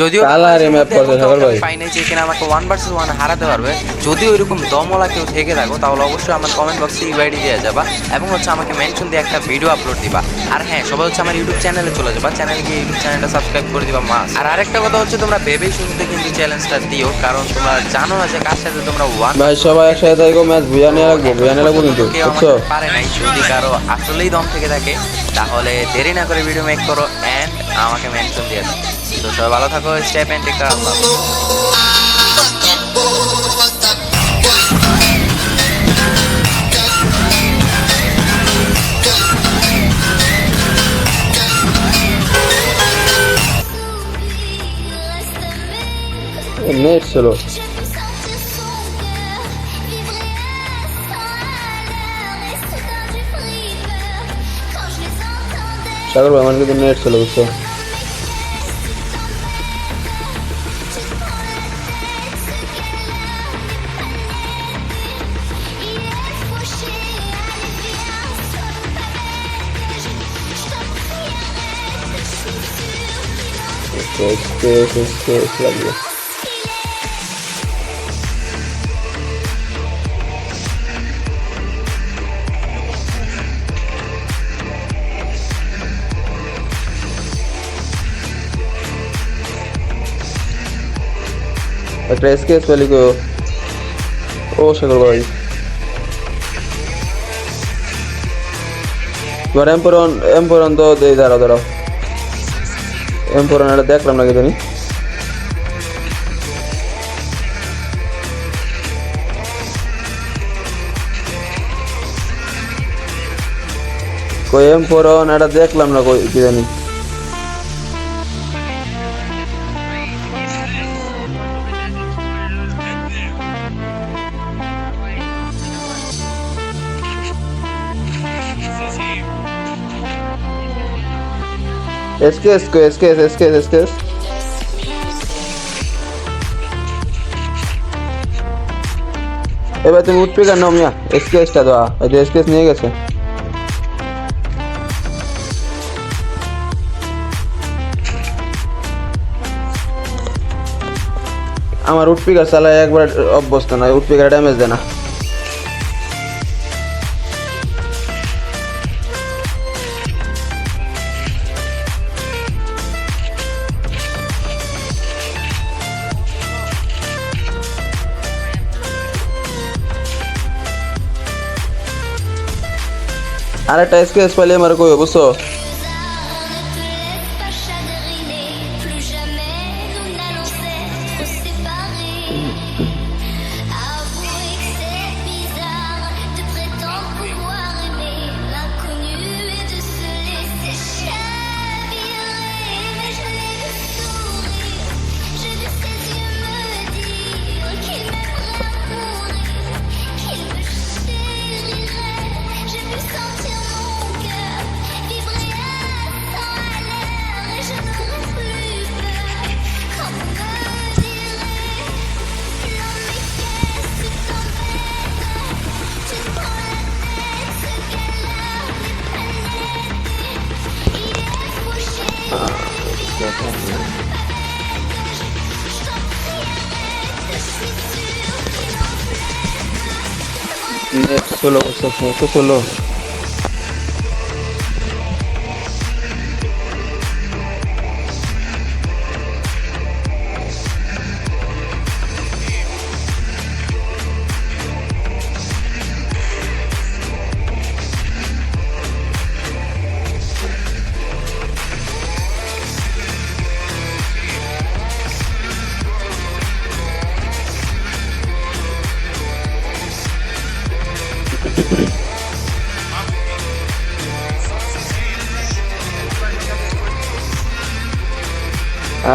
যদিও নাই যে কিনা আমাকে ওয়ান ভার্সেস ওয়ান হারাতে পারবে। যদি ওইরকম দমওয়ালা কেউ থেকে থাকো তাহলে অবশ্যই আমার কমেন্ট বক্সে ইউআইডি দিয়ে যাবা এবং হচ্ছে আমাকে মেনশন দিয়ে একটা ভিডিও আপলোড দিবা। আর হ্যাঁ সবাই হচ্ছে আমার ইউটিউব চ্যানেলে চলে যাবা চ্যানেল গিয়ে ইউটিউব চ্যানেলটা সাবস্ক্রাইব করে দিবা মাস আর আরেকটা কথা হচ্ছে তোমরা ভেবেই শুনতে কিন্তু চ্যালেঞ্জটা দিও কারণ তোমরা জানো না যে কার সাথে তোমরা ওয়ান ভাই সবাই একসাথে থাকো ম্যাচ বুঝা নিয়ে রাখব বুঝা নিয়ে রাখব কিন্তু বুঝছ? পারে নাই যদি কারও আসলেই দম থেকে থাকে তাহলে দেরি না করে ভিডিও মেক করো অ্যান্ড আমাকে মেনশন দিয়ে তো সবাই ভালো থাকো step and take les entendais. Sagar ভাই আমার কিন্তু নেট ছিল বুঝছ স্পেস স্পেস লাগবে একটা স্কেচ পেলি কো ও, সাগর ভাই। এবার এম্পরন এম্পরন তো দেই দাঁড়াও। দাঁড়াও এম্পরন এটা দেখলাম নাকি জানি কই এম্পরন এটা দেখলাম না কই কি জানি এসকেস কই এসকেস এসকেস এসকেস এবার তুমি উঠবে কেন মিয়া এসকেসটা দেওয়া এই যে নিয়ে গেছে আমার উঠপিকার চালায় একবার অভ্যস্ত নয় উঠপিকার ড্যামেজ দেয় না আরেকটা স্কেচ পাইলে আমার কই বুঝছ? নেট ষোলো বুঝছ তো ষোলো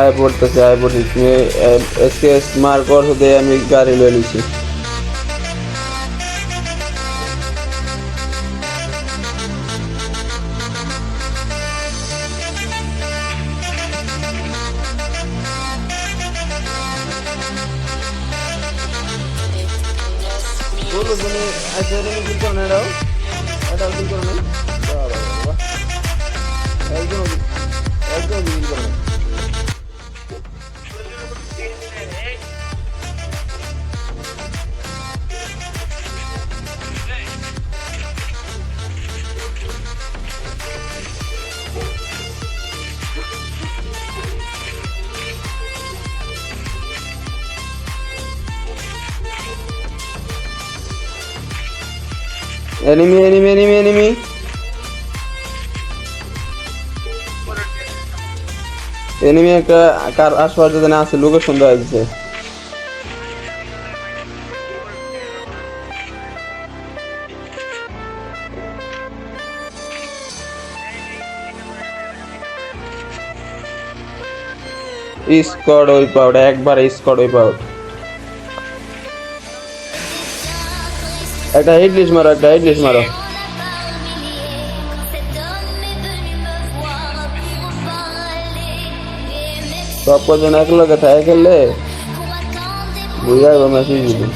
আয় পড়তেছে আয় পড়তেছে। স্কেচ মার করছ দিয়ে আমি গাড়ি লয়ে তুমি আচ্ছা করো করো একদম একদম করো enemy enemy enemy enemy enemy একটা কার আশপাশে যেন আছে লোকের সুন্দর আছে স্কোয়াড ওয়াইপ আউট একবার স্কোয়াড ওয়াইপ আউট একটা লিস্ট মারো, একটা লিস্ট মারো। সব কজন এক লগে থাকে খেললে বুঝা মেসেজ দিবি।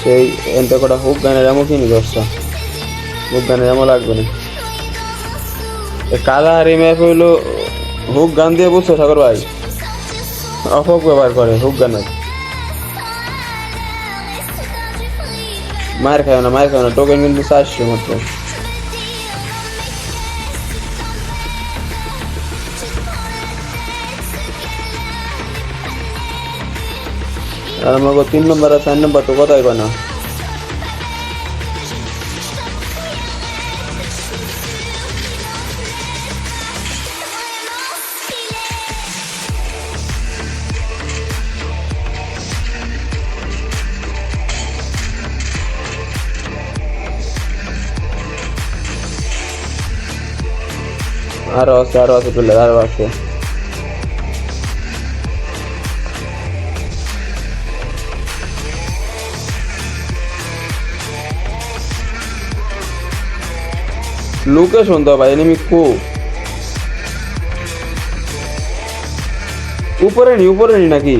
সেই এনটা কটা হুক গানের এমন কিনি দশটা। হুক গানের এমন লাগবে না। কালা আর এই ম্যাপ হইল হুক গান দিয়ে বুঝছ, সাগর ভাই? অফক ব্যবহার করে হুক গানের। মায়ের খায় না মায়ের খায় না টোকেন কিন্তু চারশো মাত্র আর আমাকে তিন নম্বর আর চার নম্বর তো কথাই কয় না আরও আছে আরও আছে প্লেয়ার আরও আছে লোকেশন তো ভাই এনিমি কো উপরে নি উপরে নি নাকি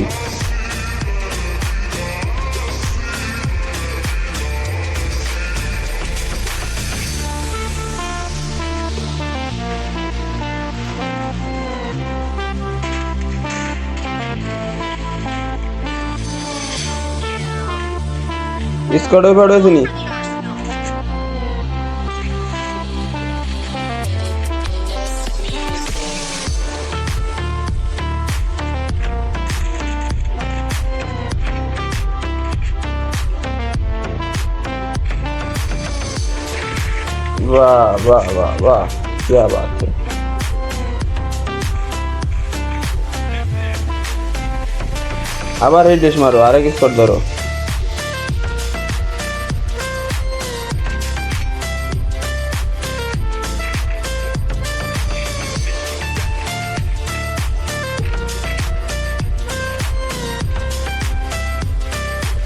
স্কোয়াডে ফাড়ে আছে নি वाह वाह वाह वाह क्या बात है আবার এই ডিশ মারো আরেক স্পট ধরো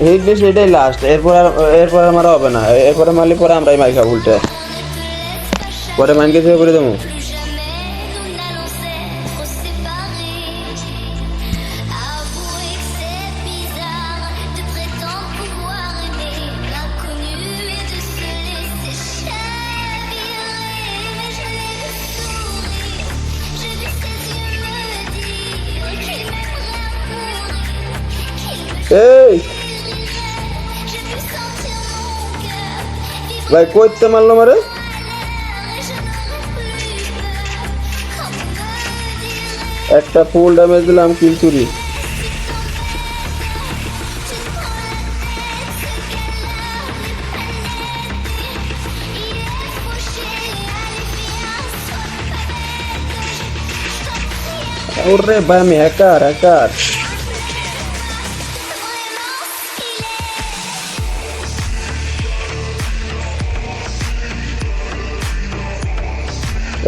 হিট বেশি এটাই লাস্ট এরপর আর এরপর আর মারা হবে না, এরপরে মারলে পরে আমরাই মাইকা খাব উল্টে। পরে মাইনকে সেভ করে দেবো? ভাই কইতে মারলো মারে? একটা ফুল ড্যামেজ দিলাম কিল চুরি। ওরে ভাই, আমি হ্যাকার হ্যাকার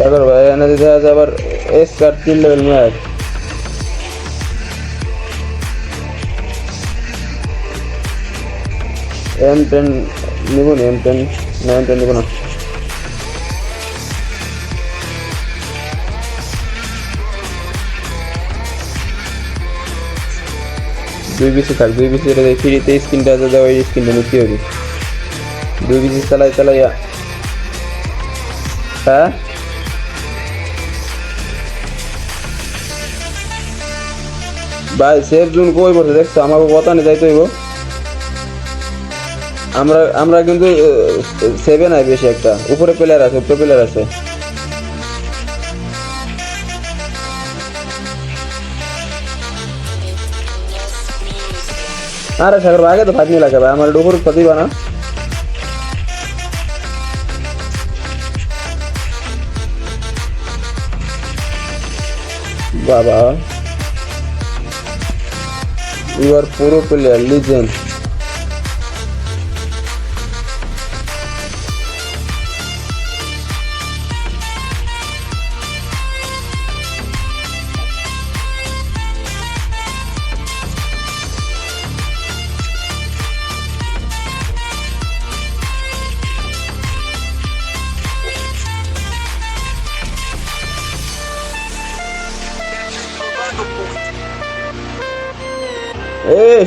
হ্যাকার ভাই, এনে দিতে আছে আবার এস কার্ড তিন লেভেল ম্যাচ এম টেন নিব না এম টেন না এম টেন নিব না। দুই বিসি থাক, দুই বিসি এটা ফ্রিতে স্ক্রিনটা আছে দেওয়া ওই স্ক্রিনটা নিতে হবে দুই বিসি চালাই, চালাইয়া। হ্যাঁ? ভাই সেফ জোন কই বসে দেখছ? আমাকে কথা নেই যাইতে হইব। আমরা আমরা কিন্তু সেভে নাই বেশি একটা। উপরে প্লেয়ার আছে, উপরে প্লেয়ার আছে। আরে সাগর আগে তো ফাইট নিয়ে লাগে ভাই, আমার ডুবুর দিবা না। বাবা। ইউ আর পুরো প্লেয়ার লিজেন্ড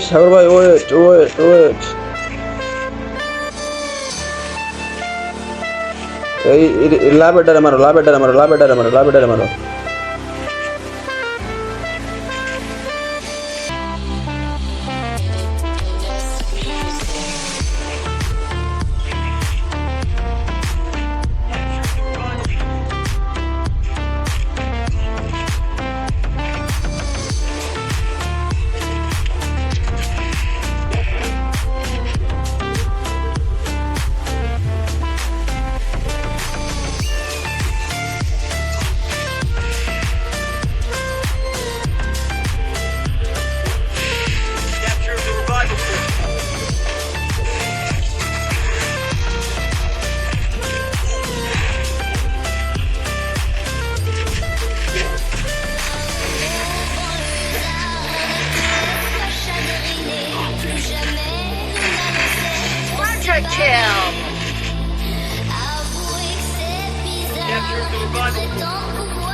সাগর ভাই ওয়েট ওয়েট ওয়েট এই লাভেটারে মারো লাভেটারে মারো লাভেটারে মারো লাভেটারে মারো everybody.